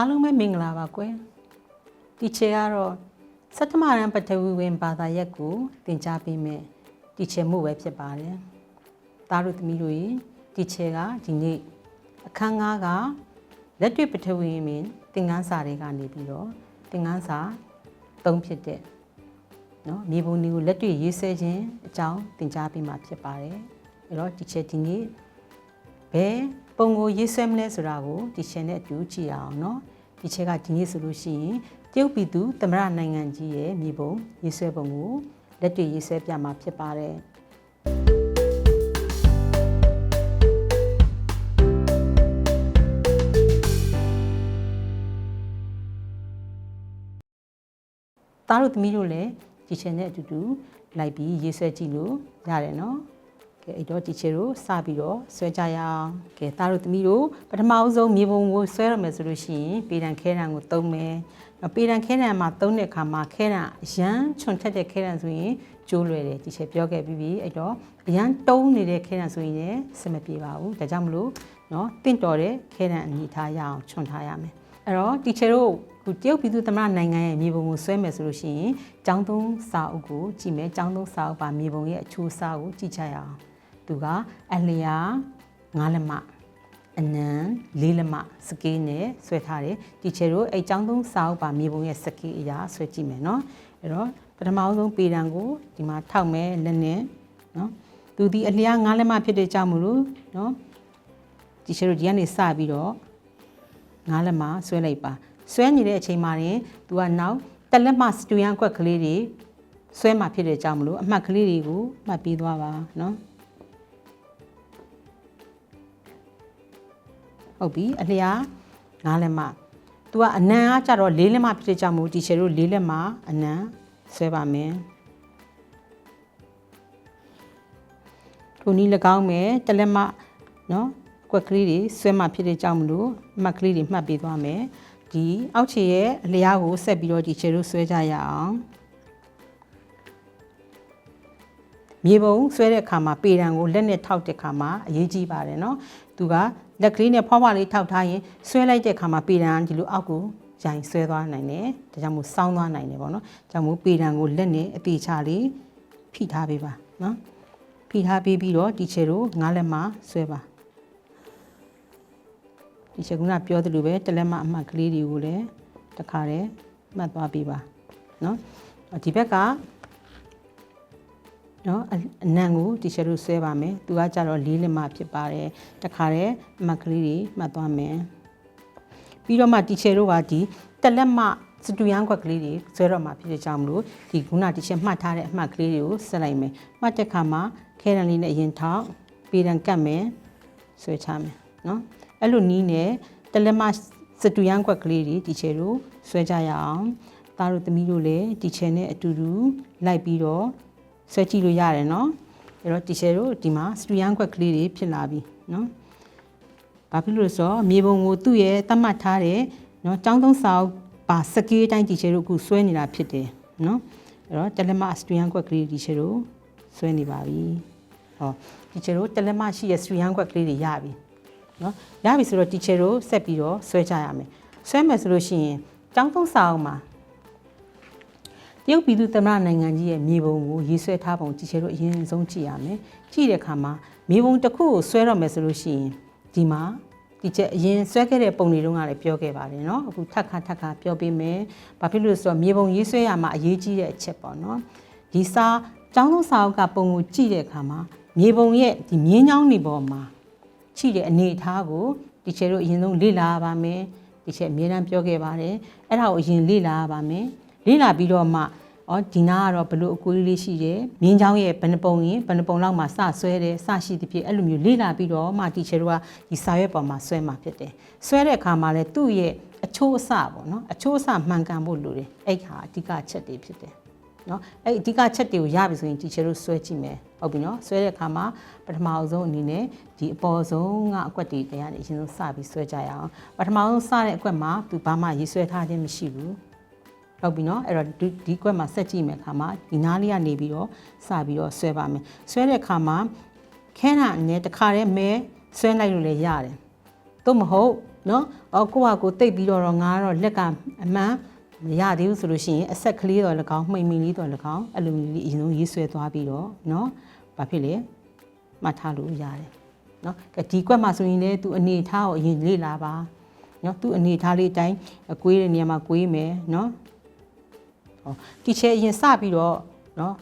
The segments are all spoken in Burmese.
အားလုံးပဲမင်္ဂလာပါကွယ်ဒီချေကတော့စတ္တမရန်ပထဝီဝင်ဘာသာရက်ကိုသင်ကြားပေးမယ်ဒီချေမှုပဲဖြစ်ပါတယ်သားတို့သမီးတို့ရေဒီချေကဒီနေ့အခန်း၅ကလက်တွေ့ပထဝီဝင်သင်ခန်းစာတွေကနေပြီးတော့သင်ခန်းစာ၃ဖြစ်တဲ့နော်မြေပုံတွေကိုလက်တွေ့ရေးဆွဲခြင်းအကြောင်းသင်ကြားပေးမှာဖြစ်ပါတယ်အဲ့တော့ဒီချေဒီနေ့ဘယ် ပုံကိုရေးဆွဲမလဲဆိုတာကိုဒီချက်နဲ့အတူကြည့်ရအောင်เนาะဒီချက်ကဒီနေ့ဆိုလို့ရှိရင်တရုတ်ပြည်သူသမရနိုင်ငံကြီးရဲ့မြေပုံရေးဆွဲပုံကိုလက်တွေ့ရေးဆွဲပြမှာဖြစ်ပါတယ်သားတို့သမီးတို့လည်းဒီချက်နဲ့အတူတူလိုက်ပြီးရေးဆွဲကြည့်လို့ရတယ်เนาะ ကဲ အဲ့တော့ဒီချေတို့စပြီးတော့ဆွဲကြရအောင်ကဲသားတို့သမီးတို့ပထမအဆုံးမြေပုံကိုဆွဲရမယ်ဆိုလို့ရှိရင်ပေတံခဲတံကိုသုံးမယ်နော်ပေတံခဲတံမှာသုံးတဲ့အခါမှာခဲတံအရန်ချွန်ထက်တဲ့ခဲတံဆိုရင်ကျိုးလွယ်တယ်ဒီချေပြောခဲ့ပြီးပြီအဲ့တော့အရန်တုံးနေတဲ့ခဲတံဆိုရင်လည်းစမပြေပါဘူးဒါကြောင့်မလို့နော်တင့်တော်တဲ့ခဲတံအနေထားရအောင်ချွန်ထားရမယ်အဲ့တော့ဒီချေတို့ခုတရုတ်ပြည်သူသမ္မတနိုင်ငံရဲ့မြေပုံကိုဆွဲမယ်ဆိုလို့ရှိရင်ចောင်းသုံးစာအုပ်ကိုကြည့်မယ်ចောင်းသုံးစာအုပ်ပါမြေပုံရဲ့အချိုးအစားကိုကြည့်ချရအောင် သူကအလျာငါးလက်မအနံလေးလက်မစကေးနဲ့ဆွဲထားတယ်ဒီချေတို့အဲ့ចောင်းသုံးစာအုပ်ပါမြေပုံရဲ့စကေးအရာဆွဲကြည့်မယ်နော်အဲ့တော့ပထမဆုံးပေတံကိုဒီမှာထောက်မယ်လက်နဲ့နော်သူဒီအလျာငါးလက်မဖြစ်တဲ့ကြောင့်မလို့နော်ဒီချေတို့ဒီကနေစပြီးတော့ငါးလက်မဆွဲလိုက်ပါဆွဲနေတဲ့အချိန်မှာရင်သူကနောက်တက်လက်မစတူယန်ကွက်ကလေးတွေဆွဲမှာဖြစ်တဲ့ကြောင့်မလို့အမှတ်ကလေးတွေကိုမှတ်ပြီးသွားပါနော် ဟုတ်ပြီအလျာ၅လက်မ။ तू ကအနံကကြတော့၄လက်မဖြစ်တဲ့ကြောင့်မို့ဒီချေတို့၄လက်မအနံဆွဲပါမယ်။ထိုနည်း၎င်းမယ်တစ်လက်မနော်ကွက်ကလေးတွေဆွဲမှဖြစ်တဲ့ကြောင့်မလို့မှတ်ကလေးတွေမှတ်ပေးသွားမယ်။ဒီအောက်ခြေရဲ့အလျာကိုဆက်ပြီးတော့ဒီချေတို့ဆွဲကြရအောင်။မြေပုံဆွဲတဲ့အခါမှာပေတံကိုလက်နဲ့ထောက်တဲ့အခါမှာအရေးကြီးပါတယ်เนาะသူက လက်ကလေးနဲ့ဖွားဖွားလေးထောက်ထားရင်ဆွဲလိုက်တဲ့အခါမှာပေတံကဒီလိုအောက်ကိုရိုင်ဆွဲသွားနိုင်တယ်။ဒါကြောင့်မို့စောင်းသွားနိုင်တယ်ပေါ့နော်။ဒါကြောင့်မို့ပေတံကိုလက်နဲ့အသေးချလေးဖိထားပေးပါနော်။ဖိထားပေးပြီးတော့တီချေတို့ငါးလက်မှာဆွဲပါ။တီချေကပြောသလိုပဲတလက်မအမှတ်ကလေးတွေကိုလည်းတခါတည်းမှတ်သွားပေးပါနော်။ဒီဘက်က နော်အအနံကိုတီရှပ်တို့ဆွဲပါမယ်သူကကြတော့လေးလက်မဖြစ်ပါတယ်တခါတည်းအမှတ်ကလေးတွေမှတ်သွားမယ်ပြီးတော့မှတီရှပ်တို့ကဒီတက်လက်မစတူယန်ခွက်ကလေးတွေဆွဲတော့မှဖြစ်တဲ့ကြောင့်မလို့ဒီခုနတီရှပ်မှတ်ထားတဲ့အမှတ်ကလေးတွေကိုဆက်လိုက်မယ်မှတ်တဲ့ခါမှာခဲတံလေးနဲ့အရင်ထောက်ပေတံကတ်မယ်ဆွဲချမယ်နော်အဲ့လိုနီးနဲ့တက်လက်မစတူယန်ခွက်ကလေးတွေတီရှပ်တို့ဆွဲကြရအောင်သားတို့သမီးတို့လည်းတီချယ်နဲ့အတူတူလိုက်ပြီးတော့ ဆွဲကြည့်လို့ရတယ်နော်အဲ့တော့တီရှယ်တို့ဒီမှာစတူယန်ခွက်ကလေးတွေဖြစ်လာပြီနော်ဘာဖြစ်လို့လဲဆိုတော့မြေပုံကိုသူ့ရဲ့သတ်မှတ်ထားတဲ့နော်ចောင်းသုံးစာအုပ်ပါစကေးတိုင်းတီရှယ်တို့အခုဆွဲနေတာဖြစ်တယ်နော်အဲ့တော့တယ်လမစတူယန်ခွက်ကလေးတီရှယ်တို့ဆွဲနေပါပြီဟောတီချယ်တို့တယ်လမရှိရဲ့စတူယန်ခွက်ကလေးတွေရပြီနော်ရပြီဆိုတော့တီချယ်တို့ဆက်ပြီးတော့ဆွဲကြရမယ်ဆွဲမယ်ဆိုလို့ရှိရင်ចောင်းသုံးစာအုပ်မှာ တရုတ်ပြည်သူသမ္မတနိုင်ငံကြီးရဲ့မြေပုံကိုရေးဆွဲထားပုံကြည့်ချင်လို့အရင်ဆုံးကြည့်ရမယ်။ကြည့်တဲ့အခါမှာမြေပုံတစ်ခုကိုဆွဲတော့မယ်ဆိုလို့ရှိရင်ဒီမှာဒီချက်အရင်ဆွဲခဲ့တဲ့ပုံတွေတုန်းကလည်းပြောခဲ့ပါတယ်เนาะအခုထပ်ခါထပ်ခါပြောပေးမယ်။ဘာဖြစ်လို့လဲဆိုတော့မြေပုံရေးဆွဲရမှာအရေးကြီးတဲ့အချက်ပေါ့เนาะဒီစာကျောင်းလုံးစာအုပ်ကပုံကိုကြည့်တဲ့အခါမှာမြေပုံရဲ့ဒီမြင်းချောင်းနေပေါ်မှာချိတဲ့အနေအထားကိုဒီချက်တို့အရင်ဆုံးလေ့လာရပါမယ်။ဒီချက်အမြဲတမ်းပြောခဲ့ပါတယ်။အဲ့ဒါကိုအရင်လေ့လာရပါမယ်။ လေ့လာပြီးတော့မှဩဒီနာကတော့ဘလို့အကွေးလေးရှိတယ်မြင်းချောင်းရဲ့ဘယ်နှပုံရင်ဘယ်နှပုံလောက်မှစဆွဲတယ်စရှိသဖြင့်အဲ့လိုမျိုးလေ့လာပြီးတော့မှတီချယ်တို့ကဒီစာရွက်ပေါ်မှာဆွဲမှာဖြစ်တယ်ဆွဲတဲ့အခါမှာလည်းသူ့ရဲ့အချိုးအစပေါ့နော်အချိုးအစမှန်ကန်ဖို့လိုတယ်အဲ့ခါအဓိကချက်တွေဖြစ်တယ်နော်အဲ့အဓိကချက်တွေကိုရပြီဆိုရင်တီချယ်တို့ဆွဲကြည့်မယ်ဟုတ်ပြီနော်ဆွဲတဲ့အခါမှာပထမအဆုံးအနေနဲ့ဒီအပေါ်ဆုံးကအကွက်တွေတရားနေအရင်ဆုံးစပြီးဆွဲကြရအောင်ပထမဆုံးစတဲ့အကွက်မှာသူဘာမှရေးဆွဲထားခြင်းမရှိဘူး ဟုတ်ပြီနော်အဲ့တော့ဒီဒီကွက်မှာဆက်ကြည့်မယ်ခါမှာဒီနားလေးကနေပြီးတော့စပြီးတော့ဆွဲပါမယ်ဆွဲတဲ့ခါမှာခဲနာနဲ့တခါတည်းမဲဆွဲလိုက်လို့လည်းရတယ်သို့မဟုတ်နော်အော်ကိုကကိုတိတ်ပြီးတော့ငါကတော့လက်ကအမှန်မရသေးဘူးဆိုလို့ရှိရင်အဆက်ကလေးတော့၎င်းမှိန်မီလေးတော့၎င်းအဲ့လိုမျိုးလေးအရင်ဆုံးရေးဆွဲသွားပြီးတော့နော်ဘာဖြစ်လဲမှတ်ထားလို့ရတယ်နော်ကဲဒီကွက်မှာဆိုရင်လည်းသူအနေထားကိုအရင်လေ့လာပါနော်သူအနေထားလေးအတိုင်းကွေးတဲ့နေရာမှာကွေးမယ်နော်ဟော တီချဲအရင်စပြီးတော့နော်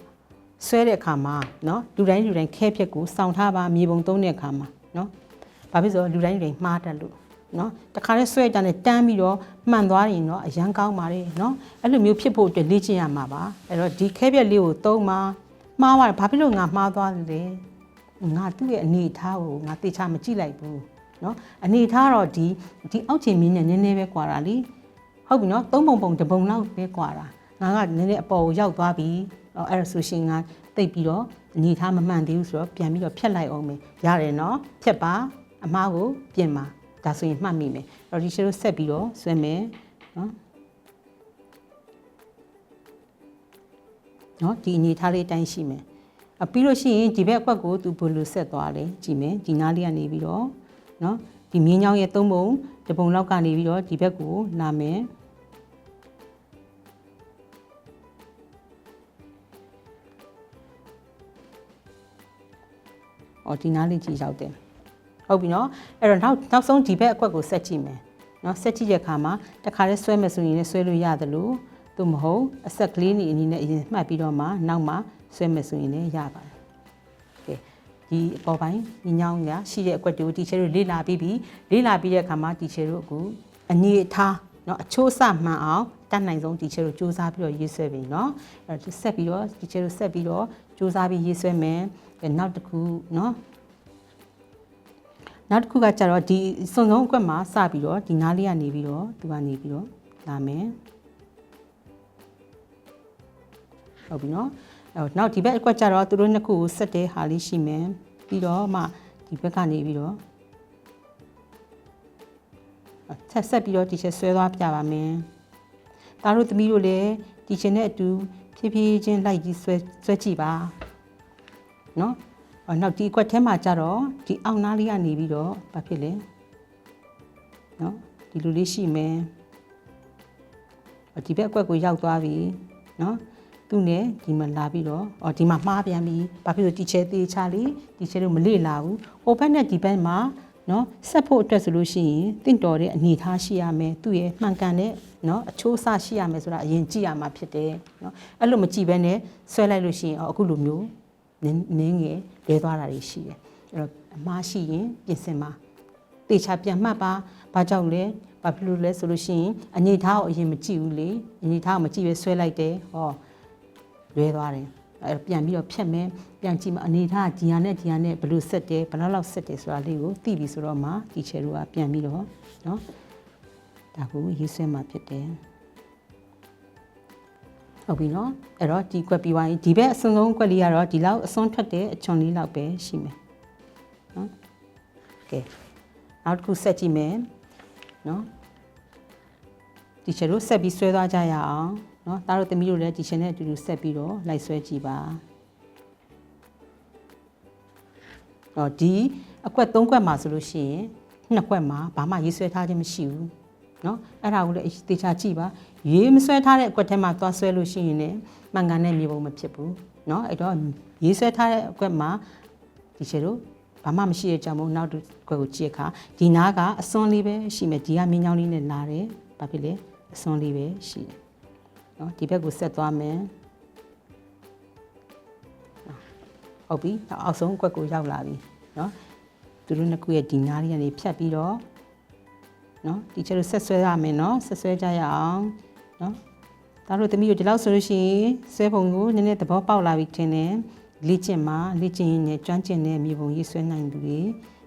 ဆွဲတဲ့အခါမှာနော်လူတိုင်းလူတိုင်းခဲဖြက်ကိုစောင့်ထားပါမြေပုံသုံးတဲ့အခါမှာနော်ဘာဖြစ်လို့လဲဆိုတော့လူတိုင်းလူတိုင်းမှားတတ်လို့နော်တခါလဲဆွဲကြတယ်တန်းပြီးတော့မှန်သွားရင်တော့အရန်ကောင်းပါလေနော်အဲ့လိုမျိုးဖြစ်ဖို့အတွက်လေ့ကျင့်ရမှာပါအဲ့တော့ဒီခဲပြက်လေးကိုသုံးပါမှားသွားတယ်ဘာဖြစ်လို့ငါမှားသွားလဲငါသူ့ရဲ့အနေအထားကိုငါတေချာမကြည့်လိုက်ဘူးနော်အနေအထားတော့ဒီဒီအောက်ခြေမင်းနဲ့နည်းနည်းပဲကွာတာလीဟုတ်ပြီနော်သုံးပုံပုံတစ်ပုံလောက်ပဲကွာတာ ငါကနည်းနည်းအပေါ်ကိုရောက်သွားပြီအဲ့ဒါဆိုရှင်ငါတိတ်ပြီးတော့အနေထားမမှန်သေးဘူးဆိုတော့ပြန်ပြီးတော့ဖြတ်လိုက်အောင်မယ်ရတယ်နော်ဖြတ်ပါအမားကိုပြင်ပါဒါဆိုရင်မှတ်မိမယ်အဲ့တော့ဒီရှယ်တို့ဆက်ပြီးတော့ဆွဲမယ်နော်နော်ဒီအနေထားလေးတိုင်းရှိမယ်အပြီးလို့ရှိရင်ဒီဘက်အကွက်ကိုသူဘယ်လိုဆက်သွားလဲကြည့်မယ်ဒီနားလေးကနေပြီးတော့နော်ဒီမြင်းချောင်းရဲ့သုံးပုံတစ်ပုံလောက်ကနေပြီးတော့ဒီဘက်ကိုလာမယ် အော်ဒီနားလေးကြည့်ရောက်တယ်ဟုတ်ပြီနော်အဲ့တော့နောက်နောက်ဆုံးဒီဘက်အကွက်ကိုဆက်ကြည့်မယ်နော်ဆက်ကြည့်တဲ့အခါမှာတခါလဲဆွဲမယ်ဆိုရင်လည်းဆွဲလို့ရတယ်လို့သို့မဟုတ်အဆက်ကလေးနေအနေနဲ့အရင်မှတ်ပြီးတော့မှနောက်မှဆွဲမယ်ဆိုရင်လည်းရပါတယ်ကဲဒီအပေါ်ပိုင်းညီညောင်းကရှိတဲ့အကွက်တွေကိုတီချယ်တို့လေ့လာပြီးပြီလေ့လာပြီးတဲ့အခါမှာတီချယ်တို့အခုအနေအထား เนาะအချိုးစမှန်အောင်တတ်နိုင်ဆုံးတီချယ်တို့စူးစမ်းပြီးတော့ရေးဆွဲပြီเนาะအဲ့တော့ဆက်ပြီးတော့တီချယ်တို့ဆက်ပြီးတော့စူးစမ်းပြီးရေးဆွဲမယ်နောက်တစ်ခုเนาะနောက်တစ်ခုကကြတော့ဒီစုံစုံအကွက်မှာစပြီးတော့ဒီနားလေးကနေပြီးတော့သူကနေပြီးတော့လာမယ်ဟုတ်ပြီနော်အဲတော့နောက်ဒီဘက်အကွက်ကြတော့သူတို့နှစ်ခုကိုဆက်တဲ့ဟာလေးရှိမယ်ပြီးတော့မှဒီဘက်ကနေပြီးတော့ ဆက်ဆက်ပြီးတော့ဒီချက်ဆွဲသွားပြပါမယ်ဒါတို့သမီးတို့လည်းဒီချက်နဲ့အတူဖြည်းဖြည်းချင်းလိုက်ကြီးဆွဲဆွဲကြည့်ပါနော်အော်နောက်ဒီအကွက်ထဲမှာကြတော့ဒီအောက်နားလေးကနေပြီးတော့ဘာဖြစ်လဲနော်ဒီလိုလေးရှိမယ်အော်ဒီဘက်အကွက်ကိုရောက်သွားပြီနော်သူနဲ့ဒီမှာလာပြီးတော့အော်ဒီမှာမှားပြန်ပြီဘာဖြစ်လို့တီချဲသေးချာလီတီချဲတို့မလေ့လာဘူးဟိုဘက်နဲ့ဒီဘက်မှာ နော်ဆက်ဖို့အတွက်ဆိုလို့ရှိရင်တင့်တော်တဲ့အနေထားရှိရမယ်သူ့ရဲ့မှန်ကန်တဲ့နော်အချိုးအဆရှိရမယ်ဆိုတာအရင်ကြည့်ရမှာဖြစ်တယ်နော်အဲ့လိုမကြည့်ဘဲနဲ့ဆွဲလိုက်လို့ရှိရင်အော်အခုလိုမျိုးနင်းနင်းငယ်လဲသွားတာတွေရှိတယ်အဲ့တော့အမားရှိရင်ပြင်ဆင်ပါတေချာပြန်မှတ်ပါဘာကြောင့်လဲဘာဖြစ်လို့လဲဆိုလို့ရှိရင်အနေထားကိုအရင်မကြည့်ဘူးလေအနေထားကိုမကြည့်ပဲဆွဲလိုက်တယ်ဟောလွဲသွားတယ် အဲ့ပြန်ပြီးတော့ဖြတ်မယ်ပြန်ကြည့်မအနေထားဂျီယာနဲ့ဂျီယာနဲ့ဘယ်လိုဆက်တယ်ဘယ်လောက်လောက်ဆက်တယ်ဆိုတာလေးကိုသိပြီဆိုတော့မှတီချယ်တို့ကပြန်ပြီးတော့နော်ဒါကိုရေးဆွဲမှာဖြစ်တယ်ဟုတ်ပြီနော်အဲ့တော့ဒီကွက်ပြီးသွားရင်ဒီဘက်အစွန်ဆုံးကွက်လေးကတော့ဒီလောက်အစွန်ထွက်တဲ့အချွန်လေးလောက်ပဲရှိမယ်နော်ကဲနောက်တစ်ခုဆက်ကြည့်မယ်နော်ဒီချက်တို့ဆက်ပြီးဆွဲသွားကြရအောင် နော်ဒါတို့သမီးတို့လည်းဒီချက်နဲ့အတူတူဆက်ပြီးတော့လိုက်ဆွဲကြည့်ပါတော့ဒီအကွက်၃ကွက်မှာဆိုလို့ရှိရင်နှစ်ကွက်မှာဘာမှရေးဆွဲထားခြင်းမရှိဘူးเนาะအဲ့ဒါကိုလည်းတေချာကြည့်ပါရေးမဆွဲထားတဲ့အကွက်ထဲမှာသွားဆွဲလို့ရှိရင်လည်းမှန်ကန်တဲ့မြေပုံမဖြစ်ဘူးเนาะအဲ့တော့ရေးဆွဲထားတဲ့အကွက်မှာဒီချေတို့ဘာမှမရှိတဲ့ကြောင့်မို့နောက်တစ်ကွက်ကိုကြည့်အခါဒီနားကအစွန်းလေးပဲရှိမယ်ဒီကမင်းချောင်းလေးနဲ့လာတယ်ဘာဖြစ်လဲအစွန်းလေးပဲရှိတယ် နော်ဒီဘက်ကိုဆက်သွားမယ်ဟုတ်ပြီအောက်ဆုံးကွက်ကိုရောက်လာပြီနော်သူတို့နှစ်ခုရဲ့ဒီနားလေးကနေဖြတ်ပြီးတော့နော်တီချာတို့ဆက်ဆွဲရမယ်နော်ဆက်ဆွဲကြရအောင်နော်ဒါတို့သမီးတို့ဒီလောက်ဆိုလို့ရှိရင်ဆွဲပုံကိုနည်းနည်းသဘောပေါက်လာပြီထင်တယ်လေ့ကျင့်မှာလေ့ကျင့်ရင်းနဲ့ကျွမ်းကျင်တဲ့မြေပုံရေးဆွဲနိုင်သူတွေ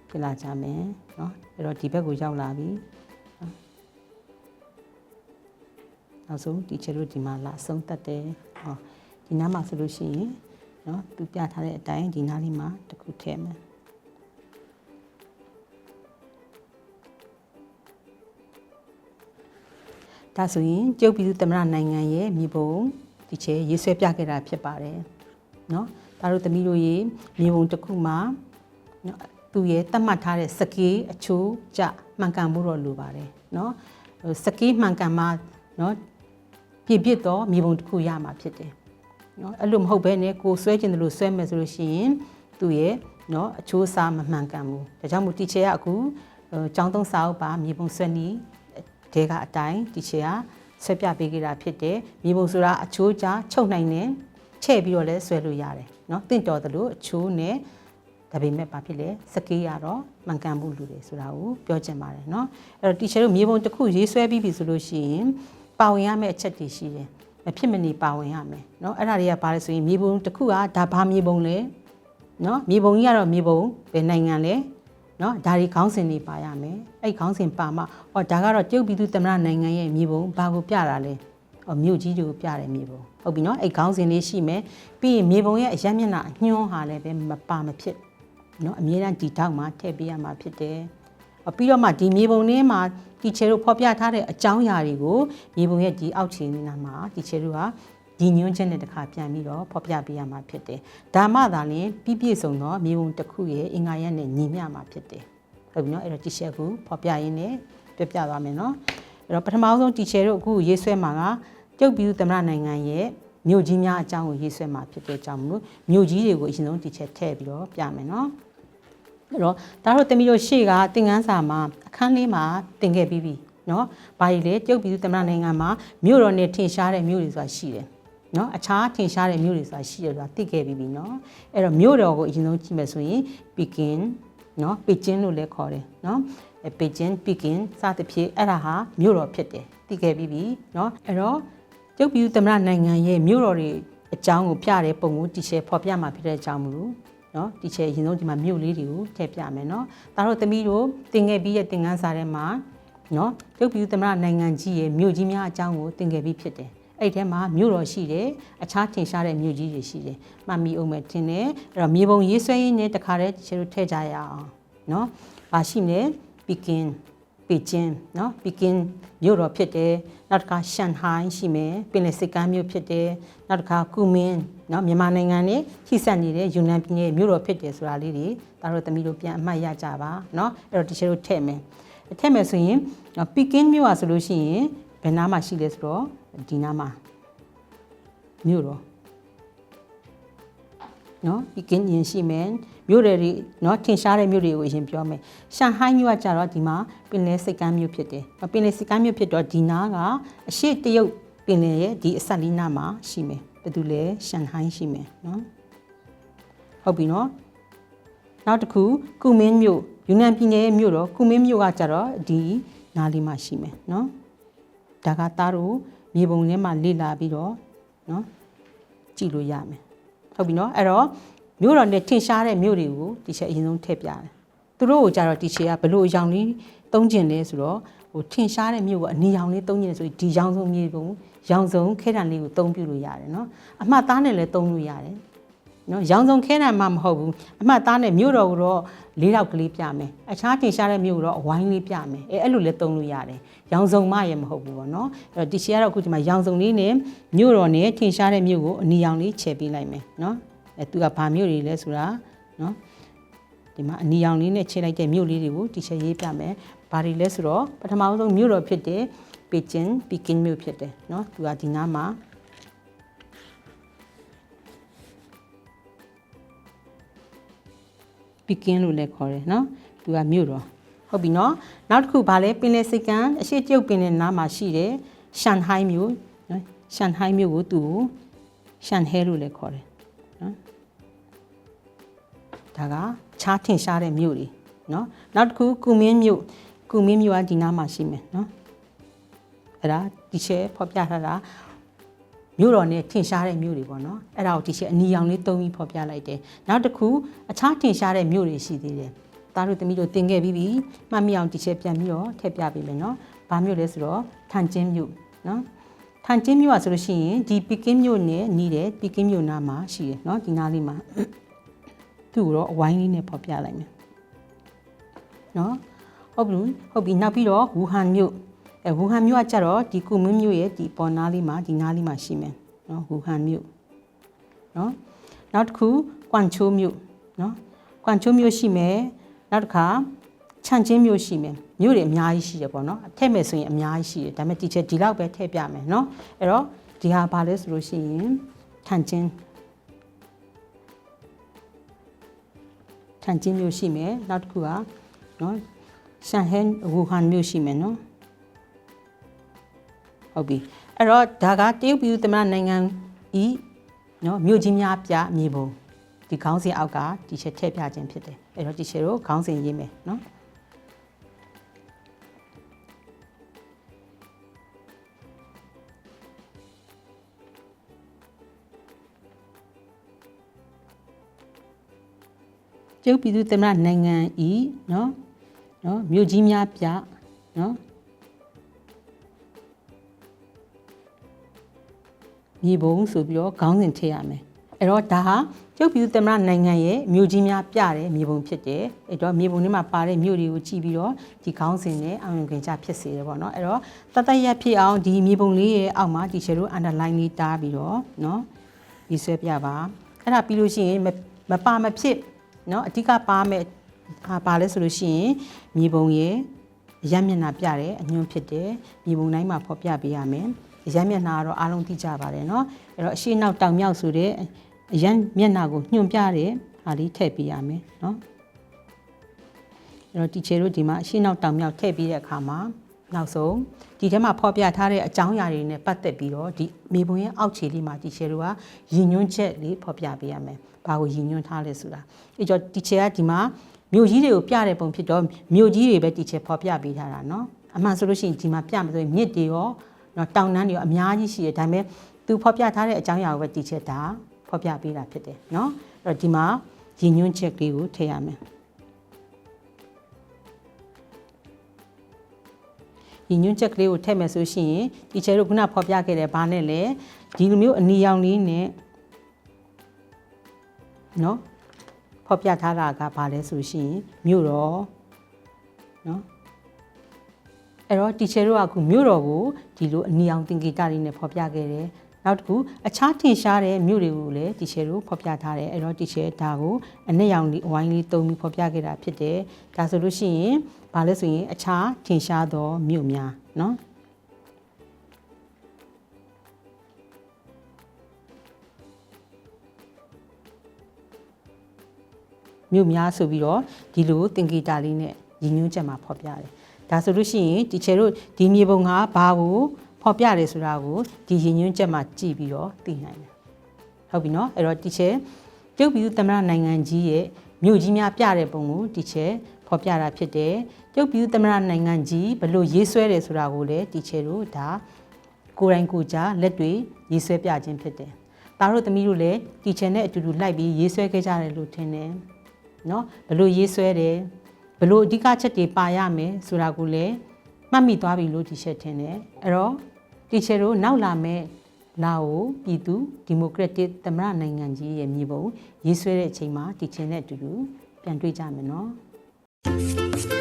ဖြစ်လာကြမယ်နော်အဲ့တော့ဒီဘက်ကိုရောက်လာပြီ နော်နောက်ဆုံးဒီချက်တို့ဒီမှာလာဆုံးသက်တယ်ဟောဒီနားမှာဆိုလို့ရှိရင်နော်သူပြထားတဲ့အတိုင်းဒီနားလေးမှာတစ်ခုထည့်မယ်ဒါဆိုရင်ကျုပ်ပြည်သူသမ္မတနိုင်ငံရဲ့မြေပုံဒီချေရေးဆွဲပြခဲ့တာဖြစ်ပါတယ်เนาะဒါတို့သမီးတို့ရေမြေပုံတစ်ခုမှာเนาะ သူရဲ့သတ်မှတ်ထားတဲ့စကေးအချိုးကြမှန်ကန်မှုတော့လိုပါတယ်เนาะဟိုစကေးမှန်ကန်မှเนาะ ပြည့်ပြည့်တော့မြေပုံတစ်ခုရမှာဖြစ်တယ်เนาะအဲ့လိုမဟုတ်ဘဲနဲ့ကိုဆွဲကျင်တယ်လို့ဆွဲမယ်ဆိုလို့ရှိရင်သူရဲ့เนาะအချိုးအစားမမှန်ကန်ဘူးဒါကြောင့်မို့တီချေကအခုဟိုចောင်းသုံးစာအုပ်ပါမြေပုံဆွဲနီးတဲကအတိုင်းတီချေကဆွဲပြပေးခဲ့တာဖြစ်တယ်မြေပုံဆိုတာအချိုးကြားချုပ်နိုင်တယ်ချဲ့ပြီးတော့လဲဆွဲလို့ရတယ်เนาะတင့်တော်တယ်လို့အချိုးနဲ့ ဒါပေမဲ့ဘာဖြစ်လဲစကေးရတော့မှန်ကန်မှုလူတွေဆိုတာကိုပြောချင်ပါတယ်เนาะအဲ့တော့တီချာတို့မြေပုံတစ်ခုရေးဆွဲပြီးပြီဆိုလို့ရှိရင် ပါဝင်ရမယ့်အချက်တွေရှိတယ်မဖြစ်မနေပါဝင်ရမယ်เนาะအဲ့ဒါတွေကဘာလဲဆိုရင်မြေပုံတစ်ခုကဒါဘာမြေပုံလဲเนาะမြေပုံကြီးကတော့မြေပုံဘယ်နိုင်ငံလဲเนาะဒါတွေခေါင်းစဉ်တွေပါရမယ်အဲ့ခေါင်းစဉ်ပါမှဟောဒါကတော့တရုတ်ပြည်သူသမ္မတနိုင်ငံရဲ့မြေပုံဘာကိုပြတာလဲဟောမြို့ကြီးတွေကိုပြတယ်မြေပုံဟုတ်ပြီเนาะအဲ့ခေါင်းစဉ်လေးရှိမယ်ပြီးရင်မြေပုံရဲ့အရက်မျက်နှာအညွှန်းဟာလည်းပဲမပါမဖြစ် နော်အမြဲတမ်းဒီတောက်မှာထည့်ပေးရမှာဖြစ်တယ်။အ ပြီးတော့မှဒီမြေပုံထဲမှာတီချေတို့ဖော်ပြထားတဲ့အကြောင်းအရာတွေကိုမြေပုံရဲ့ဒီအောက်ခြေနာမှာတီချေတို့ကဒီညွှန်းချက်နဲ့တစ်ခါပြန်ပြီးတော့ဖော်ပြပေးရမှာဖြစ်တယ်။ဒါမှသာလျှင်ပြည့်ပြည့်စုံသောမြေပုံတစ်ခုရဲ့အင်္ဂါရက်နဲ့ညီမျှမှာဖြစ်တယ်။ဟုတ်ပြီနော်အဲ့တော့တီချေကိုဖော်ပြရင်းနဲ့ပြပြသွားမယ်နော်။အဲ့တော့ပထမဆုံးတီချေတို့အခုရေးဆွဲမှာကကျုပ်ပြည်သူသမ္မတနိုင်ငံရဲ့မြို့ကြီးများအကြောင်းကိုရေးဆွဲမှာဖြစ်တဲ့ကြောင့်မလို့မြို့ကြီးတွေကိုအရင်ဆုံးတီချေထည့်ပြီးတော့ပြမယ်နော်။ အဲ့တော့ဒါတို့တမီတို့ရှေ့ကသင်ခန်းစာမှာအခန်းလေးမှာသင်ခဲ့ပြီးပြီเนาะဘာကြီးလဲကျုပ်ပြည်သူသမ္မတနိုင်ငံမှာမြို့တော်နဲ့ထင်ရှားတဲ့မြို့တွေဆိုတာရှိတယ်เนาะအခြားထင်ရှားတဲ့မြို့တွေဆိုတာရှိတယ်ဆိုတာသိခဲ့ပြီးပြီเนาะအဲ့တော့မြို့တော်ကိုအရင်ဆုံးကြည့်မယ်ဆိုရင်ပီကင်เนาะပီကျင်းလို့လည်းခေါ်တယ်เนาะအဲပီကျင်းပီကင်စသဖြင့်အဲ့ဒါဟာမြို့တော်ဖြစ်တယ်သိခဲ့ပြီးပြီเนาะအဲ့တော့ကျုပ်ပြည်သူသမ္မတနိုင်ငံရဲ့မြို့တော်တွေအကြောင်းကိုပြတဲ့ပုံကိုတီရှယ်ဖော်ပြမှာဖြစ်တဲ့အကြောင်းမလို့ နော်တီချယ်အရင်ဆုံးဒီမှာမြို့လေးတွေကိုထည့်ပြမယ်နော်ဒါတော့သမီးတို့တင်ခဲ့ပြီးရဲ့တင်ကန်းစာထဲမှာနော်ရုပ်ပြူသမရနိုင်ငံကြီးရဲ့မြို့ကြီးများအကြောင်းကိုတင်ခဲ့ပြီးဖြစ်တယ်အဲ့ထဲမှာမြို့တော်ရှိတယ်အခြားထင်ရှားတဲ့မြို့ကြီးတွေရှိတယ်မှတ်မိအောင်မယ်ထင်တယ်အဲ့တော့မြေပုံရေးဆွဲရင်းနဲ့တခါတည်းချေတို့ထည့်ကြရအောင်နော်ဘာရှိမလဲပီကင် ပီကျင်းနော်ပီကင်မြို့တော်ဖြစ်တယ်နောက်တစ်ခါရှန်ဟိုင်းရှိမယ်ပင်လယ်စစ်ကမ်းမြို့ဖြစ်တယ်နောက်တစ်ခါကူမင်းနော်မြန်မာနိုင်ငံနဲ့ထိစပ်နေတဲ့ယူနန်ပြည်နယ်မြို့တော်ဖြစ်တယ်ဆိုတာလေးတွေဒါတို့သမီးတို့ပြန်အမှတ်ရကြပါနော်အဲ့တော့ဒီချေတို့ထည့်မယ်ထည့်မယ်ဆိုရင်ပီကင်းမြို့อ่ะဆိုလို့ရှိရင်ဘယ်နားမှာရှိလဲဆိုတော့ဒီနားမှာမြို့တော်နော်ပီကင်းရင်ရှိမယ် မြို့တွေတွေနော်ထင်ရှားတဲ့မြို့တွေကိုအရင်ပြောမယ်ရှန်ဟိုင်းမြို့ကကြတော့ဒီမှာပင်လယ်စိတ်ကမ်းမြို့ဖြစ်တယ်ပင်လယ်စိတ်ကမ်းမြို့ဖြစ်တော့ဒီနားကအရှိတရုတ်ပင်လယ်ရဲ့ဒီအဆက်လေးနားမှာရှိမယ်ဘယ်သူလဲရှန်ဟိုင်းရှိမယ်နော်ဟုတ်ပြီနော်နောက်တစ်ခုကုမင်းမြို့ယူနန်ပြည်နယ်ရဲ့မြို့တော့ကုမင်းမြို့ကကြတော့ဒီနားလေးမှာရှိမယ်နော်ဒါကသားတို့မြေပုံထဲမှာလေ့လာပြီးတော့နော်ကြည့်လို့ရမယ်ဟုတ်ပြီနော်အဲ့တော့ မြို့တော်နဲ့ထင်ရှားတဲ့မြို့တွေကိုတီချေအရင်ဆုံးထည့်ပြတယ်သူတို့ကိုကြတော့တီချေကဘလို့အယောင်လေးသုံးကျင်လဲဆိုတော့ဟိုထင်ရှားတဲ့မြို့ကအနီရောင်လေးသုံးကျင်တယ်ဆိုဒီရောင်စုံမြေပုံရောင်စုံခဲတံလေးကိုသုံးပြလို့ရတယ်နော်အမှတ်သားနဲ့လည်းသုံးလို့ရတယ်နော်ရောင်စုံခဲတံမှမဟုတ်ဘူးအမှတ်သားနဲ့မြို့တော်ကိုတော့လေးတောက်ကလေးပြမယ်အခြားထင်ရှားတဲ့မြို့ကိုတော့အဝိုင်းလေးပြမယ်အဲအဲ့လိုလည်းသုံးလို့ရတယ်ရောင်စုံမှရမဟုတ်ဘူးပေါ့နော်အဲ့တော့တီချီကတော့အခုဒီမှာရောင်စုံလေးနဲ့မြို့တော်နဲ့ထင်ရှားတဲ့မြို့ကိုအနီရောင်လေးခြယ်ပေးလိုက်မယ်နော် အဲသူကဘာမြို့တွေလဲဆိုတာနော်ဒီမှာအနီရောင်လေးနဲ့ခြေလိုက်တဲ့မြို့လေးတွေကိုတီချက်ရေးပြမယ်ဘာတွေလဲဆိုတော့ပထမဆုံးမြို့တော်ဖြစ်တဲ့ပေကျင်းပီကင်းမြို့ဖြစ်တယ်နော်သူကဒီနားမှာပီကင်းလို့လည်းခေါ်တယ်နော်သူကမြို့တော်ဟုတ်ပြီနော်နောက်တစ်ခုဗာလဲပင်လယ်စိတ်ကမ်းအရှိကျုပ်ပင်လယ်နားမှာရှိတယ်ရှန်ဟိုင်းမြို့နော်ရှန်ဟိုင်းမြို့ကိုသူကိုရှန်ဟဲလို့လည်းခေါ်တယ် ဒါကခြားထင်ရှားတဲ့မြို့တွေနော်နောက်တစ်ခုကူမင်းမြို့ကူမင်းမြို့ကဒီနားမှာရှိမယ်နော်အဲ့ဒါဒီချက်ဖော်ပြထားတာမြို့တော်နဲ့ထင်ရှားတဲ့မြို့တွေပေါ့နော်အဲ့ဒါကိုဒီချက်အနီရောင်လေးသုံးပြီးဖော်ပြလိုက်တယ်နောက်တစ်ခုအခြားထင်ရှားတဲ့မြို့တွေရှိသေးတယ်သားတို့သမီးတို့တင်ခဲ့ပြီးပြီမှတ်မိအောင်ဒီချက်ပြန်ပြီးတော့ထည့်ပြပေးမယ်နော်ဘာမြို့လဲဆိုတော့ထန်ကျင်းမြို့နော်ထန်ကျင်းမြို့อ่ะဆိုလို့ရှိရင်ဒီပီကင်းမြို့နဲ့နီးတယ်ပီကင်းမြို့နားမှာရှိတယ်เนาะဒီနားလေးမှာ သူ့ကိုတော့အဝိုင်းလေးနဲ့ပေါ်ပြလိုက်မယ်နော်ဟုတ်ပြီဟုတ်ပြီနောက်ပြီးတော့ဝူဟန်မြို့အဲဝူဟန်မြို့ကကြတော့ဒီကုမင်းမြို့ရဲ့ဒီပေါ်နားလေးမှာဒီနားလေးမှာရှိမယ်နော်ဝူဟန်မြို့နော်နောက်တစ်ခုကွမ်ချိုးမြို့နော်ကွမ်ချိုးမြို့ရှိမယ်နောက်တစ်ခါချန်ချင်းမျိုးရှိမယ်မျိုးတွေအများကြီးရှိတယ်ပေါ့နော်ထည့်မယ်ဆိုရင်အများကြီးရှိတယ်ဒါပေမဲ့တီချက်ဒီလောက်ပဲထည့်ပြမယ်နော်အဲ့တော့ဒီဟာဘာလဲဆိုလို့ရှိရင်ချန်ချင်း ထန်ချင်းမျိုးရှိမယ်နောက်တစ်ခုကနော်ရှန်ဟန်ဝူဟန်မျိုးရှိမယ်နော်ဟုတ်ပြီအဲ့တော့ဒါကတရုတ်ပြည်သမနိုင်ငံဤနော်မြို့ကြီးများပြမြေပုံဒီခေါင်းစဉ်အောက်ကတီရှယ်ထည့်ပြခြင်းဖြစ်တယ်အဲ့တော့တီရှယ်ကိုခေါင်းစဉ်ရေးမယ်နော် ကျုပ်ပြည်သူသမ္မတနိုင်ငံဤနော်နော်မြို့ကြီးများပြနော်မြေပုံဆိုပြီးတော့ခေါင်းစဉ်ထည့်ရမယ်အဲ့တော့ဒါဟာကျုပ်ပြည်သူသမ္မတနိုင်ငံရဲ့မြို့ကြီးများပြတဲ့မြေပုံဖြစ်တယ်အဲ့တော့မြေပုံထဲမှာပါတဲ့မြို့တွေကိုကြည့်ပြီးတော့ဒီခေါင်းစဉ်နဲ့အောင်ရုံခင်ကြဖြစ်စေတယ်ပေါ့နော်အဲ့တော့တတ်တရဖြစ်အောင်ဒီမြေပုံလေးရဲ့အောက်မှာဒီ shadow underline လေးတားပြီးတော့နော်ရေးဆွဲပြပါအဲ့ဒါပြီးလို့ရှိရင်မပါမဖြစ် เนาะအဓိကပါမယ်ဟာပါလဲဆိုလို့ရှိရင်မြေပုံရဲ့ရမျက်နှာပြတယ်အညွန့်ဖြစ်တယ်မြေပုံတိုင်းမှာဖော်ပြပေးရမယ်ရမျက်နှာကတော့အားလုံးသိကြပါတယ်เนาะအဲ့တော့အရှိနောက်တောင်မြောက်ဆိုတဲ့အရမျက်နှာကိုညွှန်ပြတဲ့ဟာလေးထည့်ပေးရမယ်เนาะအဲ့တော့တီချေတို့ဒီမှာအရှိနောက်တောင်မြောက်ထည့်ပေးတဲ့အခါမှာ နောက်ဆုံးဒီထဲမှာဖော်ပြထားတဲ့အကြောင်းအရာတွေနဲ့ပတ်သက်ပြီးတော့ဒီမေပုံရဲ့အောက်ခြေလေးမှာတီချယ်တို့ကရည်ညွှန်းချက်လေးဖော်ပြပေးရမယ်။ဘာကိုရည်ညွှန်းထားလဲဆိုတာ။အဲကြောင့်တီချယ်ကဒီမှာမြို့ကြီးတွေကိုပြတဲ့ပုံဖြစ်တော့မြို့ကြီးတွေပဲတီချယ်ဖော်ပြပေးထားတာနော်။အမှန်ဆိုလို့ရှိရင်ဒီမှာပြမဆိုရင်မြစ်တွေရောနော်တောင်တန်းတွေရောအများကြီးရှိတယ်။ဒါပေမဲ့သူဖော်ပြထားတဲ့အကြောင်းအရာကိုပဲတီချယ်ဒါဖော်ပြပေးတာဖြစ်တယ်နော်။အဲ့တော့ဒီမှာရည်ညွှန်းချက်လေးကိုထည့်ရမယ်။ ဒီညွှန်းချက်ကလေးကိုထည့်မယ်ဆိုရှင်ဒီချဲတို့ခုနဖော်ပြခဲ့တဲ့ဘာနဲ့လဲဒီလိုမျိုးအနီရောင်လေးနဲ့နော်ဖော်ပြထားတာကဘာလဲဆိုရှင်မြို့တော်နော်အဲ့တော့တီချယ်တို့ကအခုမြို့တော်ကိုဒီလိုအနီအောင်သင်္ကေတလေးနဲ့ဖော်ပြခဲ့တယ် နောက်တစ်ခုအခြားထင်ရှားတဲ့မြို့တွေကိုလည်းတီချဲတို့ဖော်ပြထားတယ်အဲ့တော့တီချဲဒါကိုအနှစ်ရောင်လေးအဝိုင်းလေးတုံးပြီးဖော်ပြခဲ့တာဖြစ်တယ်ဒါဆိုလို့ရှိရင်ဘာလဲဆိုရင်အခြားထင်ရှားသောမြို့များနော်မြို့များဆိုပြီးတော့ဒီလိုသင်္ကေတလေးနဲ့ရည်ညွှန်းချက်မှာဖော်ပြတယ်ဒါဆိုလို့ရှိရင်တီချဲတို့ဒီမြေပုံကဘာကို ဖော်ပြတယ်ဆိုတာကိုဒီရည်ညွှန်းချက်မှာကြည့်ပြီးတော့သိနိုင်တယ်ဟုတ်ပြီနော်အဲ့တော့တီချယ်ကျုပ်ပြည်သူသမ္မတနိုင်ငံကြီးရဲ့မြို့ကြီးများပြတဲ့ပုံကိုတီချယ်ဖော်ပြတာဖြစ်တယ်ကျုပ်ပြည်သူသမ္မတနိုင်ငံကြီးဘလို့ရေးဆွဲတယ်ဆိုတာကိုလည်းတီချယ်တို့ဒါကိုယ်တိုင်ကိုယ်ကြလက်တွေရေးဆွဲပြခြင်းဖြစ်တယ်ဒါတို့သမီးတို့လည်းတီချယ်နဲ့အတူတူလိုက်ပြီးရေးဆွဲခဲ့ကြတယ်လို့ထင်တယ်နော်ဘလို့ရေးဆွဲတယ်ဘလို့အဓိကချက်တွေပါရမယ်ဆိုတာကိုလည်းမှတ်မိသွားပြီလို့တီချက်ထင်တယ်အဲ့တော့ တီချက်တို့နောက်လာမဲ့လာအိုပြည်သူဒီမိုကရက်တစ်သမ္မတနိုင်ငံကြီးရဲ့မြေပုံရေးဆွဲတဲ့အချိန်မှာတီချင်နဲ့အတူတူပြန်တွေ့ကြမယ်နော်